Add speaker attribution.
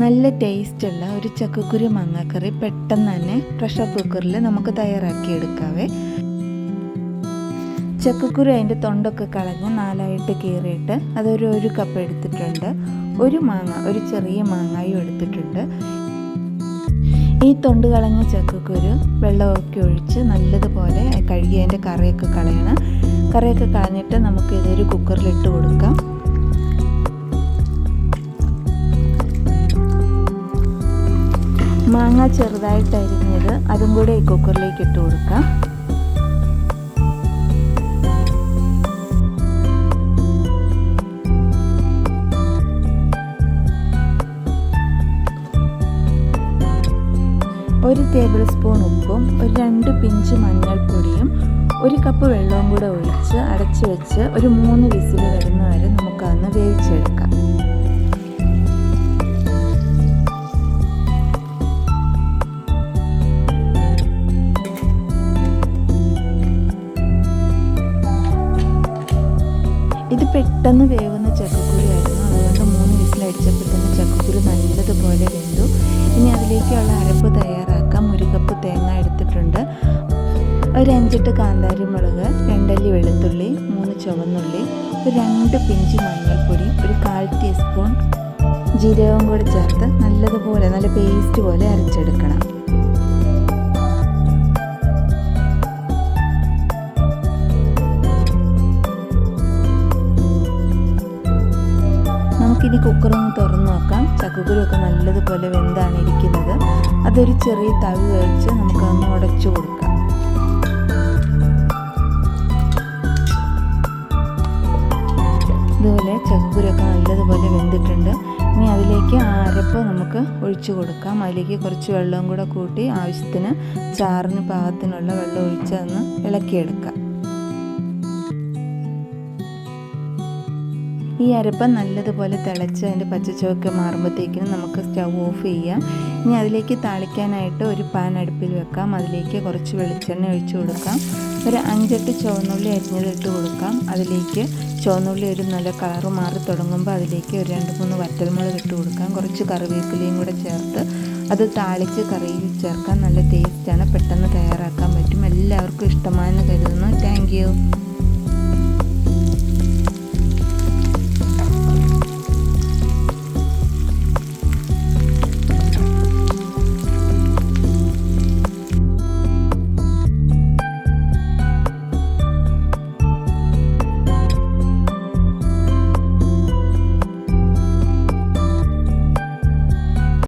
Speaker 1: നല്ല ടേസ്റ്റ് ഉള്ള ഒരു ചക്കക്കുരു മാങ്ങാക്കറി പെട്ടെന്ന് തന്നെ പ്രഷർ കുക്കറിൽ നമുക്ക് തയ്യാറാക്കി എടുക്കാവേ. ചക്കക്കുരു അതിന്റെ തൊണ്ടൊക്കെ കളഞ്ഞ് നാലായിട്ട് കീറിയിട്ട് അതൊരു ഒരു കപ്പ് എടുത്തിട്ടുണ്ട്. ഒരു മാങ്ങ ഒരു ചെറിയ മാങ്ങായും എടുത്തിട്ടുണ്ട്. ഈ തൊണ്ട് കളഞ്ഞ ചക്കക്കുരു വെള്ളമൊക്കെ ഒഴിച്ച് നല്ലതുപോലെ കഴുകി അതിന്റെ കറിയൊക്കെ കളയണം. കറിയൊക്കെ കളഞ്ഞിട്ട് നമുക്ക് ഇതൊരു കുക്കറിലിട്ട് കൊടുക്കാം. മാങ്ങ ചെറുതായിട്ട് അരിഞ്ഞത് അതും കൂടെ ഈ കുക്കറിലേക്ക് ഇട്ട് കൊടുക്കാം. ഒരു ടേബിൾ സ്പൂൺ ഉപ്പും ഒരു രണ്ട് പിഞ്ച് മഞ്ഞൾപ്പൊടിയും ഒരു കപ്പ് വെള്ളവും കൂടെ ഒഴിച്ച് അടച്ചു വെച്ച് ഒരു മൂന്ന് വിസിൽ വരുന്ന വരെ നമുക്കതൊന്ന് വേവിച്ചെടുക്കാം. ഇത് പെട്ടെന്ന് വേവുന്ന ചക്കക്കുരു ആയിരുന്നു അതുകൊണ്ട് മൂന്ന് വിസിലടിച്ചപ്പോൾ തന്നെ ചക്കക്കുരു നല്ലതുപോലെ വെന്തു. ഇനി അതിലേക്കുള്ള അരപ്പ് തയ്യാറാക്കാം. ഒരു കപ്പ് തേങ്ങ എടുത്തിട്ടുണ്ട്. ഒരു അഞ്ചെട്ട് കാന്താരി മുളക് രണ്ടല്ലി വെളുത്തുള്ളി മൂന്ന് ചുവന്നുള്ളി ഒരു രണ്ട് പിഞ്ച് മഞ്ഞൾപ്പൊടി ഒരു കാൽ ടീസ്പൂൺ ജീരകവും കൂടി ചേർത്ത് നല്ലതുപോലെ നല്ല പേസ്റ്റ് പോലെ അരച്ചെടുക്കണം നമുക്കിനി കുക്കറൊന്ന് തുറന്ന് നോക്കാം. ചക്കക്കുരുവൊക്കെ നല്ലതുപോലെ വെന്താണ് ഇരിക്കുന്നത്. അതൊരു ചെറിയ തവി കഴിച്ച് നമുക്കൊന്ന് ഉടച്ചു കൊടുക്കാം. ഇതുപോലെ ചക്കക്കുരുവൊക്കെ നല്ലതുപോലെ വെന്തിട്ടുണ്ട്. ഇനി അതിലേക്ക് അരപ്പ് നമുക്ക് ഒഴിച്ചു കൊടുക്കാം. അതിലേക്ക് കുറച്ച് വെള്ളവും കൂടെ കൂട്ടി ആവശ്യത്തിന് ചാറിന് പാകത്തിനുള്ള വെള്ളം ഒഴിച്ച് അന്ന് ഇളക്കിയെടുക്കാം. ഈ അരപ്പം നല്ലതുപോലെ തിളച്ച് അതിന്റെ പച്ചച്ചുവൊക്കെ മാറുമ്പോഴത്തേക്കിനും നമുക്ക് സ്റ്റൗ ഓഫ് ചെയ്യാം. ഇനി അതിലേക്ക് താളിക്കാനായിട്ട് ഒരു പാൻ അടുപ്പിൽ വെക്കാം. അതിലേക്ക് കുറച്ച് വെളിച്ചെണ്ണ ഒഴിച്ചു കൊടുക്കാം. ഒരു അഞ്ചെട്ട് ചുവന്നുള്ളി അരിഞ്ഞതിട്ട് കൊടുക്കാം. അതിലേക്ക് ചുവന്നുള്ളി ഒരു നല്ല കളറ് മാറി തുടങ്ങുമ്പോൾ അതിലേക്ക് ഒരു രണ്ട് മൂന്ന് വറ്റൽമുളക് ഇട്ട് കൊടുക്കാം. കുറച്ച് കറിവേപ്പിലയും കൂടെ ചേർത്ത് അത് താളിച്ച് കറിയിൽ ചേർക്കാൻ നല്ല ടേസ്റ്റാണ് പെട്ടെന്ന് തയ്യാറാക്കാൻ പറ്റും. എല്ലാവർക്കും ഇഷ്ടമാണെന്ന് കരുതുന്നു. താങ്ക്